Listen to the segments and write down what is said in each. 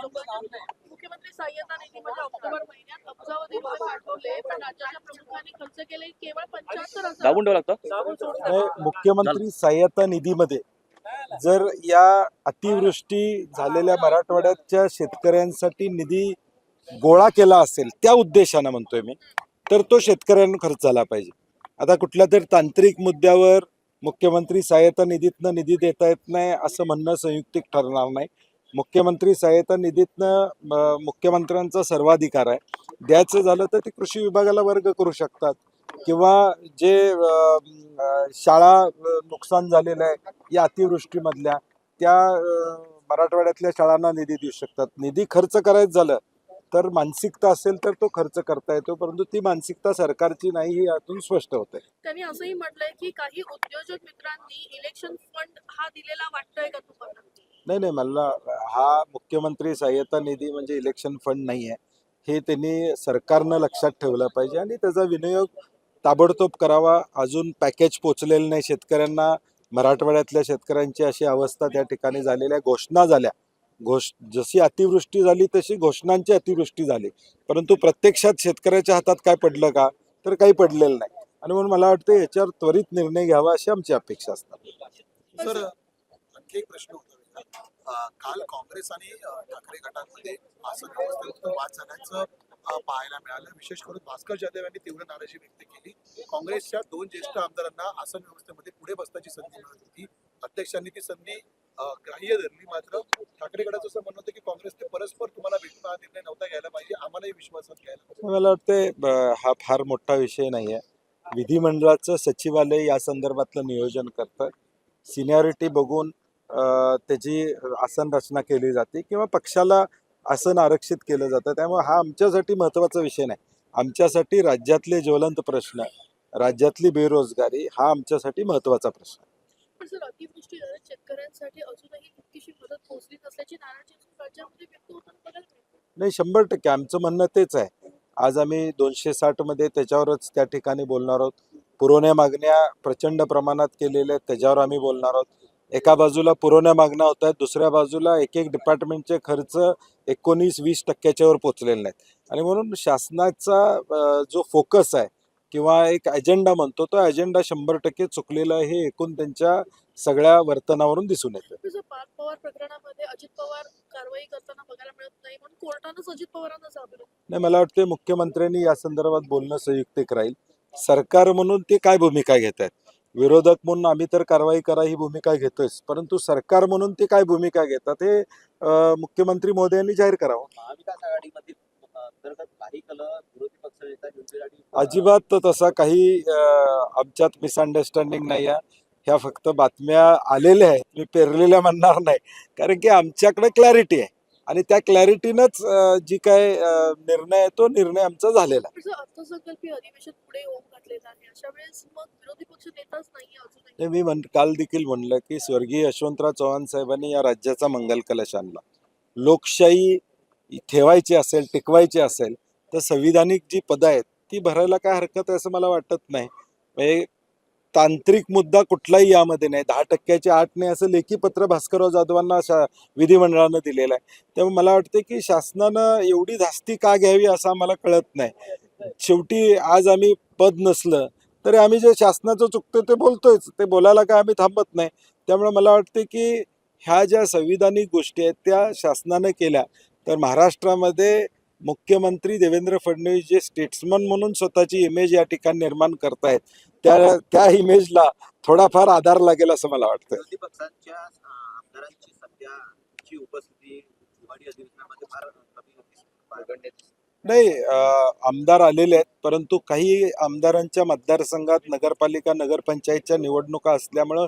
मुख्यमंत्री सहाय्यता निधीमध्ये ऑक्टोबर महिन्यात अब्जावधी रुपये पाठवले पण राज्याच्या प्रमुखांनी खर्च केले केवळ पंच्याहत्तर दाबून लागतं? मुख्यमंत्री सहाय्यता निधीमध्ये जर या अतिवृष्टी झालेल्या मराठवाड्याच्या शेतकऱ्यांसाठी निधी गोळा केला असेल त्या उद्देशानं म्हणतोय मी तर तो शेतकऱ्यांना खर्च झाला पाहिजे. आता कुठल्या तरी तांत्रिक मुद्द्यावर मुख्यमंत्री सहाय्यता निधीतनं निधी देता येत नाही असं म्हणणं संयुक्तिक ठरणार नाही. मुख्यमंत्री सहाय्यता निधीतनं मुख्यमंत्र्यांचा सर्वाधिकार आहे. द्यायचं झालं तर ते कृषी विभागाला वर्ग करू शकतात. किंवा जे शाळा नुकसान झालेलं आहे या अतिवृष्टीमधल्या त्या मराठवाड्यातल्या शाळांना निधी देऊ शकतात. निधी खर्च करायचं झालं तर मानसिकता असेल तर तो खर्च करता येतो परंतु ती मानसिकता सरकारची नाही हे यातून स्पष्ट होते त्यांनी असंही म्हटलंय की काही उद्योजक मित्रांनी इलेक्शन फंड हा दिलेला वाटतोय का तुम्हाला? नाही नाही मला हा मुख्यमंत्री सहाय्यता निधी म्हणजे इलेक्शन फंड नाही आहे हे त्यांनी सरकारनं लक्षात ठेवलं पाहिजे आणि त्याचा विनियोग ताबडतोब करावा. अजून पॅकेज पोचलेलं नाही. शेतकऱ्यांना मराठवाड्यातल्या शेतकऱ्यांची अशी अवस्था त्या ठिकाणी झालेल्या घोषणा झाल्या. घोष जशी अतिवृष्टी झाली तशी घोषणांची अतिवृष्टी झाली. परंतु प्रत्यक्षात शेतकऱ्याच्या हातात काय पडलं का? तर काही पडलेलं नाही. आणि म्हणून मला वाटतं याच्यावर त्वरित निर्णय घ्यावा अशी आमची अपेक्षा असतात सर आणखी एक प्रश्न होता. काल काँग्रेस आणि ठाकरे गटांमध्ये आसन व्यवस्थेवर वाद झाल्याचं पाहायला मिळालं. विशेष करून भास्कर जाधव यांनी तीव्र नाराजी व्यक्त केली. काँग्रेसच्या दोन ज्येष्ठ आमदारांना आसन व्यवस्थेमध्ये पुढे बसण्याची संधी मिळत होती. अध्यक्षांनी ती संधी ग्राह्य धरली मात्र. ठाकरे गटाचं असं म्हणणं होतं की काँग्रेसने परस्पर तुम्हाला भेटून हा निर्णय नव्हता घ्यायला पाहिजे. आम्हालाही विश्वासात घ्यायला मला वाटते हा फार मोठा विषय नाही आहे विधिमंडळाचं सचिवालय या संदर्भातलं नियोजन करतं. सिनियरिटी बघून त्याची आसन रचना केली जाते किंवा पक्षाला आसन आरक्षित केलं जातं. त्यामुळे हा आमच्यासाठी महत्त्वाचा विषय नाही. आमच्यासाठी राज्यातले ज्वलंत प्रश्न राज्यातली बेरोजगारी हा आमच्यासाठी महत्त्वाचा प्रश्न. आहे. पण सर अतिवृष्टी शेतकऱ्यांसाठी अजूनही तितकीशी मदत पोहोचली नसल्याची नाराजी अजून राज्यामध्ये व्यक्त होताना बघायला नाही शंभर टक्के. आमचं म्हणणं तेच आहे. आज आम्ही दोनशे साठमध्ये त्याच्यावरच त्या ठिकाणी बोलणार आहोत. पुरवण्या मागण्या प्रचंड प्रमाणात केलेल्या आहेत त्याच्यावर आम्ही बोलणार आहोत. एका बाजूला पुरवण्या मागण्या होत आहेत दुसऱ्या बाजूला एक एक डिपार्टमेंटचे खर्च एकोणीस वीस टक्क्याच्यावर पोचलेले नाहीत. आणि म्हणून शासनाचा जो फोकस आहे किंवा एक अजेंडा म्हणतो तो अजेंडा शंभर टक्के चुकलेला आहे हे एकूण त्यांच्या सगळ्या वर्तनावरून दिसून येतं. पार्थ पवार प्रकरणामध्ये अजित पवार कारवाई करताना बघायला मिळत नाही म्हणून कोर्टानंच अजित पवारांना नाही मला वाटते मुख्यमंत्र्यांनी या संदर्भात बोलणं संयुक्तिक राहील. सरकार म्हणून ते काय भूमिका घेत आहेत? विरोधक म्हणून आम्ही तर कारवाई करा ही भूमिका घेतोयच. परंतु सरकार म्हणून ते काय भूमिका घेतात हे मुख्यमंत्री मोदयांनी जाहीर करावं. महाविकास आघाडीमधील अंतर्गत काही कल विरोधी अजिबात तसा काही आमच्यात मिसअंडरस्टँडिंग नाही आहे. ह्या फक्त बातम्या आलेल्या आहेत. मी पेरलेल्या म्हणणार नाही. कारण की आमच्याकडे क्लॅरिटी आहे. आणि त्या क्लॅरिटीनंच जी काय निर्णय आहे तो निर्णय आमचा झालेला आहे. मी म्हण काल देखील म्हणलं की स्वर्गीय यशवंतराव चव्हाण साहेबांनी या राज्याचा मंगल कलश आणला. लोकशाही ठेवायची असेल टिकवायची असेल तर संविधानिक जी पदं आहेत ती भरायला काय हरकत आहे असं मला वाटत नाही. म्हणजे तांत्रिक मुद्दा कुठलाही यामध्ये नाही. दहा टक्क्याची आठ नाही असं लेखी पत्र भास्करराव जाधवांना शा विधिमंडळानं दिलेलं आहे. त्यामुळे मला वाटतं की शासनानं एवढी धास्ती का घ्यावी असं आम्हाला कळत नाही. शेवटी आज आम्ही पद नसलं तरी आम्ही जे शासनाचं चुकतं ते बोलतोयच. ते बोलायला काय आम्ही थांबत नाही. त्यामुळे मला वाटते की ह्या ज्या संविधानिक गोष्टी आहेत त्या शासनानं केल्या. तर महाराष्ट्रामध्ये मुख्यमंत्री देवेंद्र फडणवीस जे स्टेट्समन म्हणून स्वतःची इमेज या ठिकाणी निर्माण करतायत त्या त्या इमेजला थोडाफार आधार लागेल असं मला वाटतं. नाही आमदार आलेले आहेत परंतु काही आमदारांच्या मतदारसंघात नगरपालिका नगरपंचायतच्या निवडणुका असल्यामुळं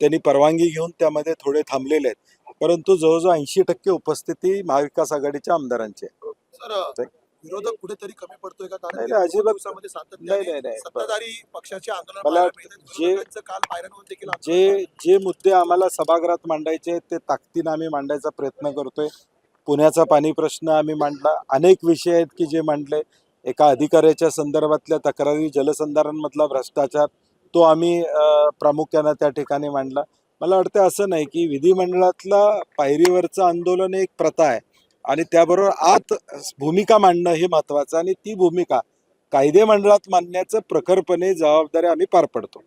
त्यांनी परवानगी घेऊन त्यामध्ये थोडे थांबलेले आहेत. परंतु जवळजवळ ऐंशी टक्के उपस्थिती महाविकास आघाडीच्या आमदारांची आहे. सर विरोधक कुठेतरी कमी पडतोय का? कारण अजिबात- दिवसामध्ये सातत्याने सत्ताधारी पक्षाचे आंदोलन मला. जे- काल पायऱ्यांवर देखील जे जे मुद्दे आम्हाला सभागृहात मांडायचे ते ताकदीनं आम्ही मांडायचा प्रयत्न करतोय. पुण्याचा पाणी प्रश्न आम्ही मांडला. अनेक विषय आहेत की जे मांडले. एका अधिकाऱ्याच्या संदर्भातल्या तक्रारी जलसंधारणमधला भ्रष्टाचार तो आम्ही प्रामुख्यानं त्या ठिकाणी मांडला. मला वाटतं असं नाही की विधिमंडळातला पायरीवरचं आंदोलन एक प्रथा आहे. आणि त्याबरोबर आत भूमिका मांडणं हे महत्वाचं आणि ती भूमिका कायदे मंडळात मांडण्याचं प्रखरपणे जबाबदारी आम्ही पार पडतो.